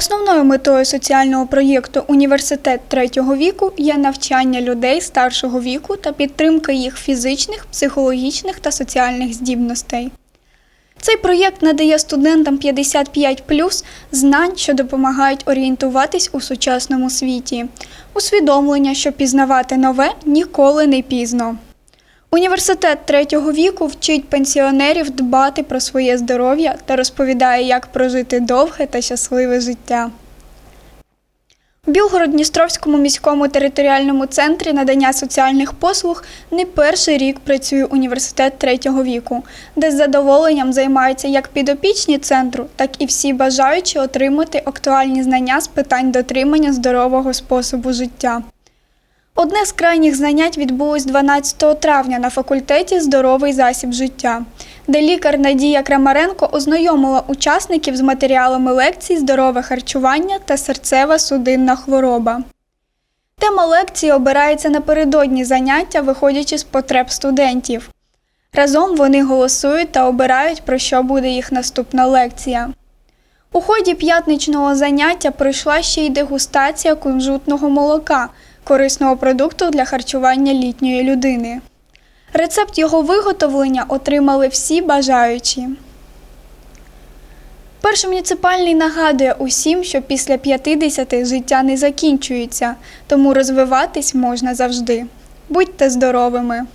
Основною метою соціального проєкту Університет третього віку є навчання людей старшого віку та підтримка їх фізичних, психологічних та соціальних здібностей. Цей проєкт надає студентам 55 знань, що допомагають орієнтуватись у сучасному світі, усвідомлення, що пізнавати нове ніколи не пізно. Університет третього віку вчить пенсіонерів дбати про своє здоров'я та розповідає, як прожити довге та щасливе життя. У Білгород-Дністровському міському територіальному центрі надання соціальних послуг не перший рік працює університет третього віку, де з задоволенням займаються як підопічні центру, так і всі бажаючі отримати актуальні знання з питань дотримання здорового способу життя. Одне з крайніх занять відбулось 12 травня на факультеті Здоровий засіб життя, де лікар Надія Крамаренко ознайомила учасників з матеріалами лекцій Здорове харчування та серцева судинна хвороба. Тема лекції обирається напередодні заняття, виходячи з потреб студентів. Разом вони голосують та обирають, про що буде їх наступна лекція. У ході п'ятничного заняття пройшла ще й дегустація кунжутного молока, корисного продукту для харчування літньої людини. Рецепт його виготовлення отримали всі бажаючі. Перший муніципальний нагадує усім, що після 50 життя не закінчується, тому розвиватись можна завжди. Будьте здоровими!